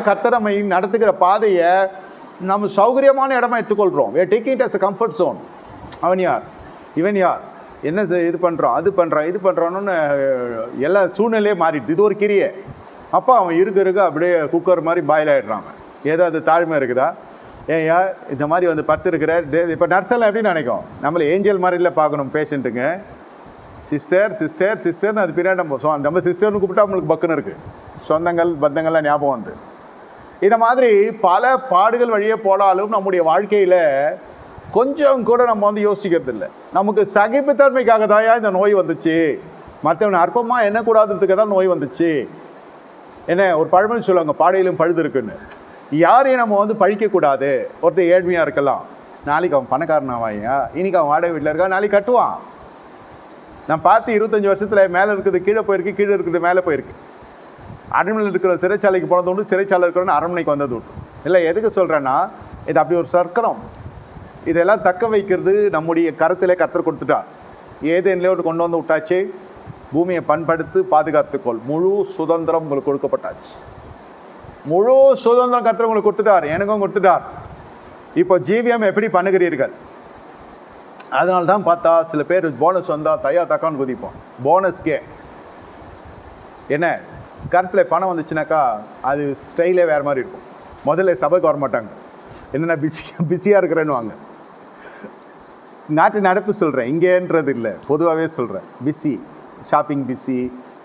கத்தரமை நடத்துகிற பாதையை நம்ம சௌகரியமான இடமா எடுத்துக்கொள்கிறோம் we taking it as a comfort comfort அவன் யார்? இவன் யார்? என்ன செய்- இது பண்ணுறான் அது பண்ணுறான் இது பண்ணுறான்னு எல்லா சூழ்நிலையே மாறிடுது. இது ஒரு கிரியை. அப்போ அவன் இருக்க இருக்க அப்படியே குக்கர் மாதிரி பாயில் ஆகிடுறாங்க ஏதாவது தாழ்மை இருக்குதா? ஏயா இந்த மாதிரி வந்து படுத்துருக்கிற டே இப்போ நர்ஸெல்லாம் எப்படி நினைக்கும்? நம்மளை ஏஞ்சல் மாதிரில பார்க்கணும் பேஷண்ட்டுங்க சிஸ்டர் சிஸ்டர் சிஸ்டர்னு அது பின்னாடி நம்ம நம்ம சிஸ்டர்னு கூப்பிட்டா அவங்களுக்கு பக்குன்னு இருக்குது சொந்தங்கள் பந்தங்கள்லாம் ஞாபகம் வந்து. இந்த மாதிரி பல பாடுகள் வழியே போனாலும் நம்முடைய வாழ்க்கையில் கொஞ்சம் கூட நம்ம வந்து யோசிக்கிறது இல்லை நமக்கு சகிப்புத்தன்மைக்காக தாயா இந்த நோய் வந்துச்சு? மற்றவன் அற்பமாக எண்ணக்கூடாததுக்கு தான் நோய் வந்துச்சு. என்ன ஒரு பழமொழி சொல்லுவாங்க பாடையிலும் பழுது இருக்குன்னு. யாரையும் நம்ம வந்து பழிக்கக்கூடாது. ஒருத்தர் ஏழ்மையாக இருக்கலாம். நாளைக்கு அவன் பணக்காரனாவாயா இன்னைக்கு அவன் வாடகை வீட்டில் இருக்கா நாளைக்கு கட்டுவான். நான் பார்த்து இருபத்தஞ்சி வருஷத்தில் மேலே இருக்குது கீழே போயிருக்கு கீழே இருக்குது மேலே போயிருக்கு. அரண்மனையில் இருக்கிற சிறைச்சாலைக்கு போனது உண்டு சிறைச்சாலை இருக்கிறவன் அரண்மனைக்கு வந்தது உண்டு. இல்லை எதுக்கு சொல்கிறேன்னா இது அப்படி ஒரு சர்க்கரம். இதெல்லாம் தக்க வைக்கிறது நம்முடைய கருத்திலே கருத்தர் கொடுத்துட்டார் ஏதேனிலே ஒரு கொண்டு வந்து விட்டாச்சு. பூமியை பண்படுத்து பாதுகாத்துக்கொள். முழு சுதந்திரம் உங்களுக்கு கொடுக்கப்பட்டாச்சு. முழு சுதந்திரம் கர்த்தர் உங்களுக்கு கொடுத்துட்டார். எனக்கும் கொடுத்துட்டார். இப்போ ஜீவியம் எப்படி பண்ணுகிறீர்கள்? அதனால தான் பார்த்தா சில பேர் போனஸ் வந்தால் தையா தக்கான்னு குதிப்போம். போனஸ்க்கே என்ன? கருத்தில் பணம் வந்துச்சுனாக்கா அது ஸ்டைலே வேறு மாதிரி இருக்கும். முதல்ல சபைக்கு வர மாட்டாங்க என்னென்ன பிஸி பிஸியாக இருக்கிறேன்னு வாங்க நாட்டு நடப்பு சொல்கிறேன் இங்கேன்றது இல்லை. பொதுவாகவே சொல்கிறேன் பிஸி ஷாப்பிங் பிஸி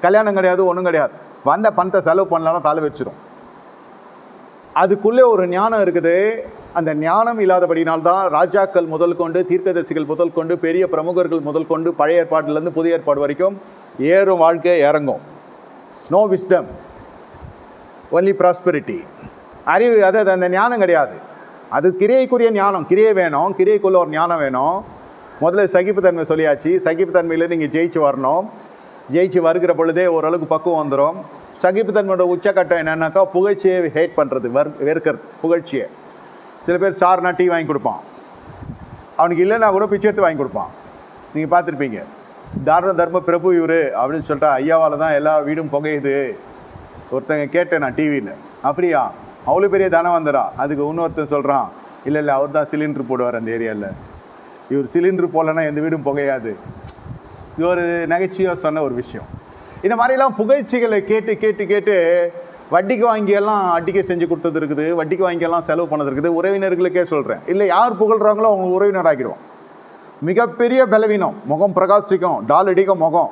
கல்யாணம் கிடையாது ஒன்றும் கிடையாது. வந்த பணத்தை செலவு பண்ணலாம் தலை வச்சிரும் அதுக்குள்ளே ஒரு ஞானம் இருக்குது. அந்த ஞானம் இல்லாதபடினால்தான் ராஜாக்கள் முதல் கொண்டு தீர்க்கதரிசிகள் முதல் கொண்டு பெரிய பிரமுகர்கள் முதல் கொண்டு பழைய ஏற்பாட்டிலேருந்து புதிய ஏற்பாடு வரைக்கும் ஏறும் வாழ்க்கை இறங்கும். நோ விஸ்டம் ஒன்லி ப்ராஸ்பெரிட்டி அறிவு அது அது அந்த ஞானம் கிடையாது. அது கிரியைக்குரிய ஞானம். கிரியை வேணும் கிரியைக்குள்ள ஒரு ஞானம் வேணும். முதல்ல சகிப்புத்தன்மை சொல்லியாச்சு. சகிப்புத்தன்மையில் நீங்கள் ஜெயிச்சு வரணும். ஜெயிச்சு வருகிற பொழுதே ஓரளவுக்கு பக்குவம் வந்துடும் சகிப்புத்தன்மையோட உச்சக்கட்டம் என்னன்னாக்கா புகழ்ச்சியை ஹேட் பண்ணுறது வர் வெறுக்கிறது புகழ்ச்சியை. சில பேர் சார்னா டீ வாங்கி கொடுப்பான். அவனுக்கு இல்லைன்னா கூட பிச்சை எடுத்து வாங்கி கொடுப்பான். நீங்கள் பார்த்துருப்பீங்க. தாரண தர்ம பிரபு இவர் அப்படின்னு சொல்லிட்டா ஐயாவால் தான் எல்லா வீடும் புகையுது. ஒருத்தங்க கேட்டேன் நான் டிவியில் அப்படியா? அவ்வளோ பெரிய தனம் வந்துடா அதுக்கு இன்னொருத்தன் சொல்கிறான் இல்லை இல்லை அவர் தான் சிலிண்டர் போடுவார் அந்த ஏரியாவில் இவர் சிலிண்டர் போகலன்னா எந்த வீடும் புகையாது. இது ஒரு நகைச்சுவையாக சொன்ன ஒரு விஷயம். இந்த மாதிரிலாம் புகழ்ச்சிகளை கேட்டு கேட்டு கேட்டு வட்டிக்கு வாங்கியெல்லாம் அட்டிக்கை செஞ்சு கொடுத்தது இருக்குது வட்டிக்கு வாங்கியெல்லாம் செலவு பண்ணது இருக்குது. உறவினர்களுக்கே சொல்கிறேன் இல்லை யார் புகழ்கிறாங்களோ அவங்க உறவினர் ஆகிடுவோம் மிகப்பெரிய பலவீனம். முகம் பிரகாசிக்கும். டால் அடிக்கும் முகம்.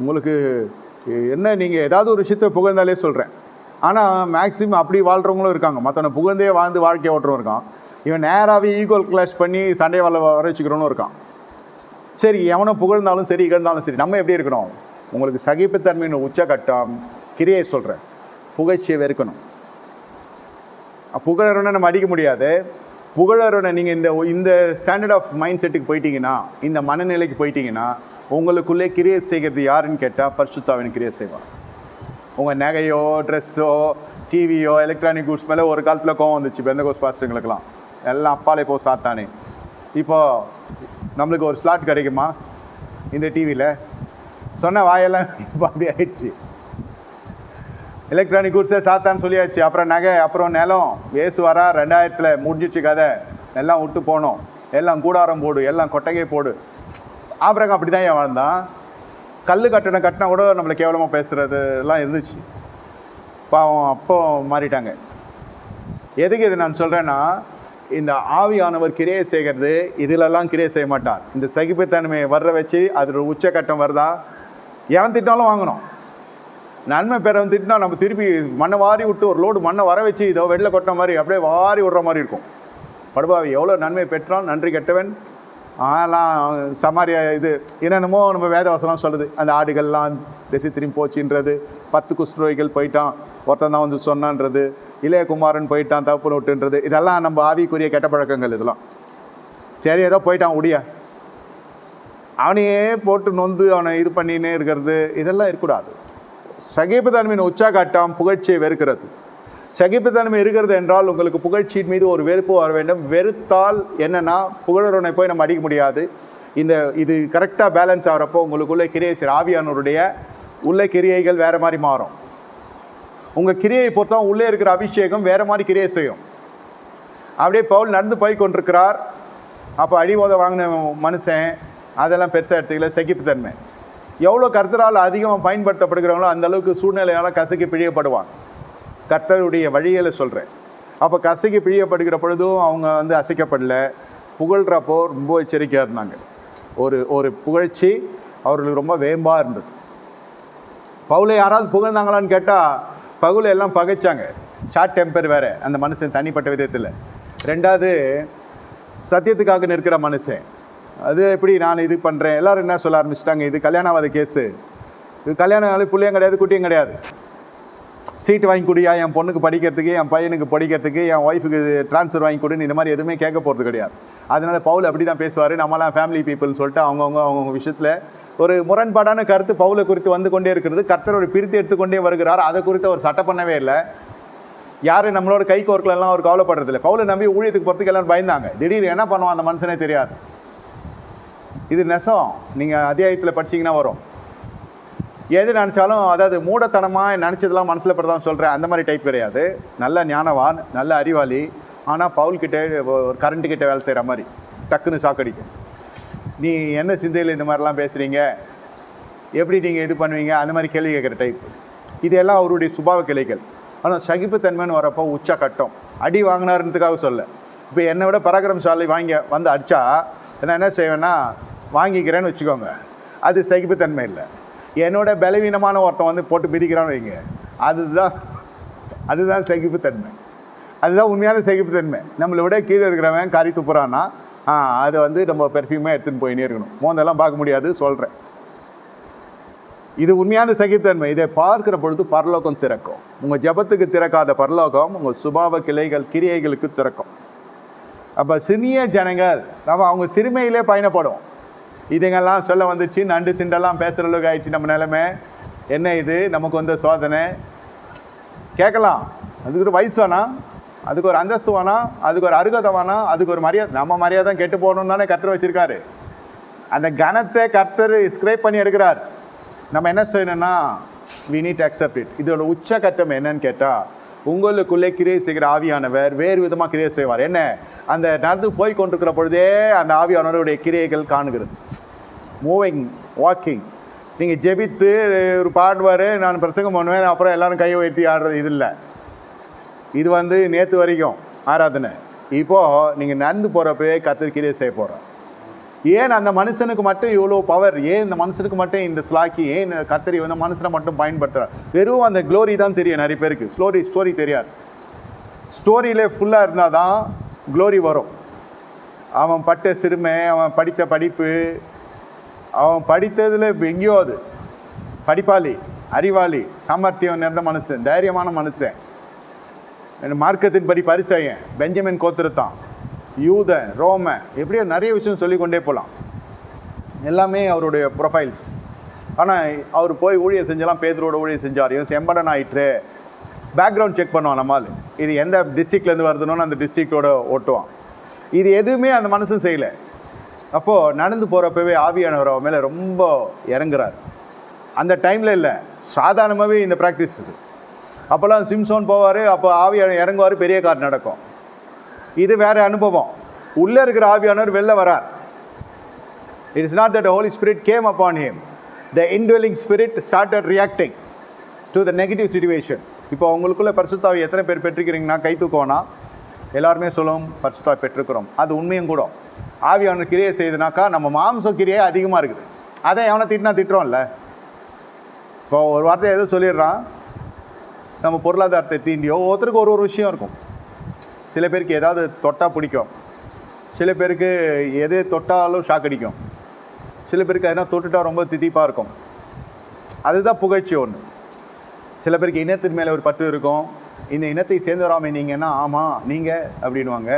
உங்களுக்கு என்ன நீங்கள் ஏதாவது ஒரு விஷயத்தை புகழ்ந்தாலே சொல்கிறேன் ஆனால் மேக்ஸிமம் அப்படி வாழ்கிறவங்களும் இருக்காங்க. மற்றவனை புகழ்ந்தே வாழ்ந்து வாழ்க்கை ஓட்டுறவன் இருக்கான். இவன் நேராகவே ஈக்குவல் கிளாஷ் பண்ணி சண்டை வாழ வர வச்சுக்கிறவனும் இருக்கான். சரி எவனை புகழ்ந்தாலும் சரி இகழ்ந்தாலும் சரி நம்ம எப்படி இருக்கிறோம்? உங்களுக்கு சகிப்புத்தன்மையின் உச்சகட்டம் கிரியை சொல்கிறேன் புகழ்ச்சியை வெறுக்கணும். புகழறவனை நம்ம அடிக்க முடியாது. புகழரோட நீங்கள் இந்த இந்த ஸ்டாண்டர்ட் ஆஃப் மைண்ட் செட்டுக்கு போயிட்டீங்கன்னா இந்த மனநிலைக்கு போயிட்டீங்கன்னா உங்களுக்குள்ளே கிரியை செய்கிறது யாருன்னு கேட்டால் பரிசுத்தாவின் கிரியை செய்வான் உங்கள் நகையோ ட்ரெஸ்ஸோ டிவியோ எலக்ட்ரானிக் குட்ஸ் மேலே ஒரு காலத்தில் கோவம் வந்துச்சு. பெந்த கோஸ் பாஸ்டருங்களுக்கெல்லாம் எல்லாம் அப்பாலே போ சாத்தானே. இப்போ நம்மளுக்கு ஒரு ஸ்லாட் கிடைக்குமா? இந்த டிவியில் சொன்ன வாயெல்லாம் இப்போ அப்படி ஆயிடுச்சு. எலக்ட்ரானிக் குட்ஸே சாத்தான்னு சொல்லியாச்சு. அப்புறம் நகை அப்புறம் நிலம். வேசு வரா ரெண்டாயிரத்தில் முடிஞ்சிச்சு கதை. எல்லாம் விட்டு போனோம். எல்லாம் கூடாரம் போடு எல்லாம் கொட்டகை போடு. ஆபரகம் அப்படி தான் ஏன் வாழ்ந்தான்? கல் கட்டணம் கட்டினா கூட நம்மளை கேவலமாக பேசுகிறது எல்லாம் இருந்துச்சு. பாவம் அப்போ மாறிட்டாங்க. எதுக்கு இது நான் சொல்கிறேன்னா இந்த ஆவியானவர் கிரியை செய்கிறது இதிலெல்லாம் கிரியை செய்ய மாட்டார். இந்த சகிப்புத்தன்மையை வர்ற வச்சு அதோட உச்சக்கட்டம் வருதா? எவன் திட்டாலும் வாங்கணும். நன்மை பெற வந்துட்டுனா நம்ம திருப்பி மண்ணை வாரி விட்டு ஒரு லோடு மண்ணை வர வச்சு இதோ வெளில கொட்டின மாதிரி அப்படியே வாரி விடுற மாதிரி இருக்கும். படுபாவி எவ்வளோ நன்மை பெற்றான்? நன்றி கெட்டவன். ஆலாம் சமாரிய இது என்னென்னமோ நம்ம வேதவாசலாம் சொல்லுது. அந்த ஆடுகள்லாம் திசை திரும்பி போச்சுன்றது. பத்து குஸ்ட்ரோய்கள் போயிட்டான். ஒருத்தன் தான் வந்து சொன்னான்றது. இளையகுமாரன் போயிட்டான் தப்பு விட்டுன்றது. இதெல்லாம் நம்ம ஆவிக்குரிய கெட்ட பழக்கங்கள் இதெல்லாம். சரி ஏதோ போயிட்டான் உடைய. அவனையே போட்டு நொந்து அவனை இது பண்ணினே இருக்கிறது. இதெல்லாம் இருக்கக்கூடாது. சகிப்புத்தன்மையின் உச்சாகாட்டம் புகழ்ச்சியை வெறுக்கிறது. சகிப்புத்தன்மை இருக்கிறது என்றால் உங்களுக்கு புகழ்ச்சியின் மீது ஒரு வெறுப்பு வர வேண்டும். வெறுத்தால் என்னென்னா புகழறவனை போய் நம்ம அடிக்க முடியாது. இந்த இது கரெக்டாக பேலன்ஸ் ஆகிறப்போ உங்களுக்குள்ளே கிரியை செய்கிற ஆவியானோருடைய உள்ள கிரியைகள் வேறு மாதிரி மாறும். உங்கள் கிரியை பொறுத்தவங்க உள்ளே இருக்கிற அபிஷேகம் வேறு மாதிரி கிரியை செய்யும். அப்படியே பவுல் நடந்து போய் கொண்டிருக்கிறார். அப்போ அடிபோதை வாங்கின மனுஷன் அதெல்லாம் பெருசாக எடுத்துக்கல சகிப்புத்தன்மை. எவ்வளோ கர்த்தரால் அதிகமாக பயன்படுத்தப்படுகிறவங்களோ அந்த அளவுக்கு சூழ்நிலையால் கசக்கி பிழியப்படுவாங்க. கர்த்தருடைய வழிகளை சொல்கிறேன் அப்போ கசக்கி பிழியப்படுகிற பொழுதும் அவங்க வந்து அசைக்கப்படல. புகழ்கிறப்போ ரொம்ப எச்சரிக்கையாக இருந்தாங்க. ஒரு ஒரு புகழ்ச்சி அவர்களுக்கு ரொம்ப வேம்பாக இருந்தது. பவுலை யாராவது புகழ்ந்தாங்களான்னு கேட்டால் பகுலை எல்லாம் பகைச்சாங்க. ஷார்ட் டெம்பர் வேறு அந்த மனுஷன் தனிப்பட்ட விதத்தில். ரெண்டாவது சத்தியத்துக்காக நிற்கிற மனுஷன். அது எப்படி நான் இது பண்ணுறேன் எல்லாரும் என்ன சொல்ல ஆரம்பிச்சிட்டாங்க? இது கல்யாணவாத கேஸு. இது கல்யாணம் ஆளு பிள்ளையும் கிடையாது குட்டியும் கிடையாது. சீட்டு வாங்கி கொடுயா என் பொண்ணுக்கு படிக்கிறதுக்கு என் பையனுக்கு படிக்கிறதுக்கு என் ஒய்ஃபுக்கு ட்ரான்ஸ்ஃபர் வாங்கி கொடுன்னு இந்த மாதிரி எதுவுமே கேட்க போகிறது கிடையாது. அதனால் பவுல் அப்படி தான் பேசுவார். நம்மலாம் ஃபேமிலி பீப்புள்னு சொல்லிட்டு அவங்கவுங்க அவங்கவுங்க விஷயத்தில் ஒரு முரண்பாடான கருத்து பவுலை குறித்து வந்து கொண்டே இருக்கிறது. கர்த்தர் ஒரு பிரித்து எடுத்துக்கொண்டே வருகிறார். அதை குறித்து அவர் சட்டை பண்ணவே இல்லை. யாரும் நம்மளோட கை கோர்க்கலாம் அவர் கவலைப்படுறதில்ல. பவுலை நம்பி ஊழியத்துக்கு போகிறதுக்கு எல்லாரும் பயந்தாங்க. திடீர்னு என்ன பண்ணுவான் அந்த மனுஷனே தெரியாது. இது நெசம். நீங்கள் அத்தியாயத்தில் படிச்சீங்கன்னா வரும். எது நினச்சாலும் அதாவது மூடத்தனமாக நினச்சதெல்லாம் மனசில் படுறதான் சொல்கிறேன் அந்த மாதிரி டைப் கிடையாது. நல்ல ஞானவான் நல்ல அறிவாளி. ஆனால் பவுல் கிட்ட ஒரு கரண்ட் கிட்ட வேலை செய்கிற மாதிரி. டக்குன்னு சாக்கடிக்கும் நீ என்ன சிந்தையில் இந்த மாதிரிலாம் பேசுகிறீங்க எப்படி நீங்கள் இது பண்ணுவீங்க? அந்த மாதிரி கேள்வி கேட்குற டைப் இதெல்லாம் அவருடைய சுபாவ கிளைகள். ஆனால் சகிப்புத்தன்மைன்னு வரப்போ உச்ச கட்டம் அடி வாங்கினாருன்றதுக்காக சொல்ல. இப்போ என்னை விட பராக்கிரமசாலி வாங்கி வந்து அடித்தா நான் என்ன செய்வேன்னா வாங்கிக்கிறேன்னு வச்சுக்கோங்க. அது சகிப்புத்தன்மை இல்லை. என்னோட பலவீனமான ஒருத்தன் வந்து போட்டு மிதிக்கிறான்னு வைங்க. அதுதான் அதுதான் சகிப்புத்தன்மை. அதுதான் உண்மையான சகிப்புத்தன்மை. நம்மளை விட கீழே இருக்கிறவன் கறி துப்புறான்னா அதை வந்து நம்ம பெர்ஃப்யூமாக எடுத்துன்னு போயினே இருக்கணும். மோந்தெல்லாம் பார்க்க முடியாது சொல்கிறேன் இது உண்மையான சகிப்புத்தன்மை. இதை பார்க்கிற பொழுது பரலோகம் திறக்கும். உங்கள் ஜபத்துக்கு திறக்காத பரலோகம் உங்கள் சுபாவ கிளைகள் கிரியைகளுக்கு திறக்கும். அப்போ சிறிய ஜனங்கள் நம்ம அவங்க சிறுமையிலே பயணப்படும். இதுங்கெல்லாம் சொல்ல வந்துச்சு நண்டு சிண்டெல்லாம் பேசுகிற அளவுக்கு ஆயிடுச்சு நம்ம நிலைமை. என்ன இது? நமக்கு வந்த சோதனை. கேட்கலாம். அதுக்கு ஒரு வயசு வேணாம். அதுக்கு ஒரு அந்தஸ்து வேணாம். அதுக்கு ஒரு அருகதை வேணாம். அதுக்கு ஒரு மரியாதை நம்ம மரியாதை கெட்டு போகணும்னு தானே கர்த்தர் வச்சுருக்காரு. அந்த கணத்தை கத்தர் ஸ்க்ரைப் பண்ணி எடுக்கிறார். நம்ம என்ன செய்யணும்னா வி நீட் அக்செப்ட் இட் இதோட உச்சகட்டம் என்னன்னு கேட்டால் உங்களுக்குள்ளே கிரியை செய்கிற ஆவியானவர் வேறு விதமாக கிரியை செய்வார். என்ன? அந்த நடந்து போய் கொண்டிருக்கிற பொழுதே அந்த ஆவியானவருடைய கிரியைகள் காணுகிறது. மூவிங் வாக்கிங் நீங்கள் ஜெபித்து ஒரு பாடுவார் நான் பிரசங்கம் பண்ணுவேன் அப்புறம் எல்லாரும் கையை உயர்த்தி ஆடுறது இது இல்லை. இது வந்து நேற்று வரைக்கும் ஆராதனை. இப்போது நீங்கள் நடந்து போகிறப்பவே கத்தர் கிரியை செய்ய போகிறோம் ஏன் அந்த மனுஷனுக்கு மட்டும் இவ்வளோ பவர் ஏன் இந்த மனுஷனுக்கு மட்டும் இந்த ஸ்லாக்கி ஏன் இந்த கத்தரி வந்து மனுஷனை மட்டும் பயன்படுத்துகிறார் வெறும் அந்த க்ளோரி தான் தெரியும் நிறைய பேருக்கு. ஸ்டோரி ஸ்டோரி தெரியாது. ஸ்டோரியிலே ஃபுல்லாக இருந்தால் தான் க்ளோரி வரும். அவன் பட்ட சிறுமை அவன் படித்த படிப்பு அவன் படித்ததில் எங்கேயோ அது. படிப்பாளி அறிவாளி சாமர்த்தியம் நிறைந்த மனுஷன் தைரியமான மனுஷன். மார்க்கத்தின்படி பரிசையன் பெஞ்சமின் கோத்திரத்தான். யூத ரோம எப்படியோ நிறைய விஷயம் சொல்லிக்கொண்டே போகலாம் எல்லாமே அவருடைய ப்ரொஃபைல்ஸ் ஆனால் அவர் போய் ஊழியர் செஞ்செல்லாம் பேதரோட ஊழியம் செஞ்சார். இவன் செம்படன் ஆயிற்று பேக்ரவுண்ட் செக் பண்ணுவான் நம்மால் இது எந்த டிஸ்ட்ரிக்ட்லேருந்து வருதுன்னு அந்த டிஸ்ட்ரிக்டோட ஓட்டுவான் இது எதுவுமே அந்த மனசும் செய்யலை. அப்போது நடந்து போகிறப்பவே ஆவியானவர் அவன் மேலே ரொம்ப இறங்குறார். அந்த டைமில் இல்லை. சாதாரணமாகவே இந்த ப்ராக்டிஸ் இது. அப்போல்லாம் சிம்சோன் போவார் அப்போ ஆவியான இறங்குவார் பெரிய கார் நடக்கும். இது வேறு அனுபவம். உள்ளே இருக்கிற ஆவியானவர் வெளில வரார். It is not that holy spirit came upon him the indwelling spirit started reacting to the negative situation இப்போ உங்களுக்குள்ள பரிசுத்தாவை எத்தனை பேர் பெற்றிருக்கிறீங்கன்னா கை தூக்கோனா எல்லாருமே சொல்லும் பரிசுத்தாவி பெற்றிருக்கிறோம். அது உண்மையும் கூட. ஆவியானவர் கிரியை செய்யுதுனாக்கா நம்ம மாம்சம் கிரியே அதிகமாக இருக்குது. அதை எவனை திட்டினா திட்டுறோம்ல. இப்போ ஒரு வார்த்தை எதுவும் சொல்லிடுறான். நம்ம பொருளாதாரத்தை தீண்டியோ ஒருத்தருக்கு ஒரு ஒரு விஷயம் இருக்கும். சில பேருக்கு ஏதாவது தொட்டால் பிடிக்கும். சில பேருக்கு எது தொட்டாலும் ஷாக் அடிக்கும். சில பேருக்கு அதனால் தொட்டுட்டா ரொம்ப திதிப்பாக இருக்கும். அதுதான் புகழ்ச்சி ஒன்று சில பேருக்கு இனத்தின் மேலே ஒரு பற்று இருக்கும். இந்த இனத்தை சேர்ந்தவராமே நீங்கன்னா ஆமாம் நீங்கள் அப்படின்வாங்க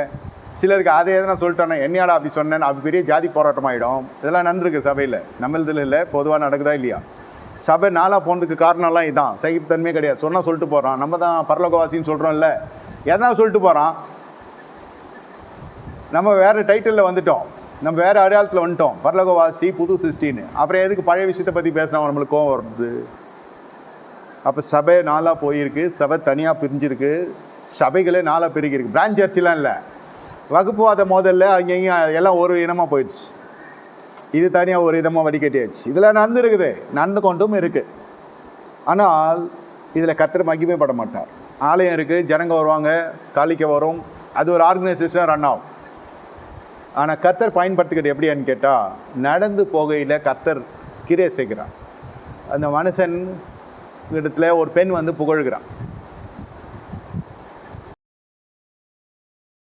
சிலருக்கு அதை எதனா சொல்லிட்டோன்னா என்னையாடா அப்படி சொன்னேன் அப்படி பெரிய ஜாதி போராட்டம் ஆகிடும் இதெல்லாம் நடந்திருக்கு சபையில். நம்மளதில் இல்லை பொதுவாக நடக்குதா இல்லையா? சபை நாளாக போனதுக்கு காரணம்லாம் இதுதான் சகிப்புத்தன்மையே கிடையாது. சொன்னால் சொல்லிட்டு போகிறான் நம்ம தான் பரலோகவாசின்னு சொல்கிறோம்ல எதனா சொல்லிட்டு போகிறான் நம்ம வேறு டைட்டிலில் வந்துட்டோம். நம்ம வேறு அடையாளத்தில் வந்துட்டோம். பரலோகவாசி புது சிருஷ்டின்னு. அப்புறம் எதுக்கு பழைய விஷயத்தை பற்றி பேசினா நம்மளுக்கு கோவம் வருது? அப்போ சபை நாளாக போயிருக்கு. சபை தனியாக பிரிஞ்சிருக்கு. சபைகளே நாளாக பிரிக்கிருக்கு பிரான்ச் சர்ச்செலாம் இல்லை. வகுப்புவாத மோதல்ல அங்கேயும் எல்லாம் ஒரு இனமாக போயிடுச்சு. இது தனியாக ஒரு இதமாக வடிகட்டியாச்சு. இதில் நடந்துருக்குது. நடந்து கொண்டும் இருக்குது ஆனால் இதில் கத்திர மகிமைப்பட மாட்டார். ஆலயம் இருக்குது ஜனங்க வருவாங்க காலிக்க வரும். அது ஒரு ஆர்கனைசேஷன் ரன் ஆகும். ஆனால் கர்த்தர் பயன்படுத்துக்கிறது எப்படியான்னு கேட்டால் நடந்து போகையில் கர்த்தர் கிரியை சேர்க்குறான் அந்த மனுஷன் இடத்துல ஒரு பெண் வந்து புகழ்கிறான்.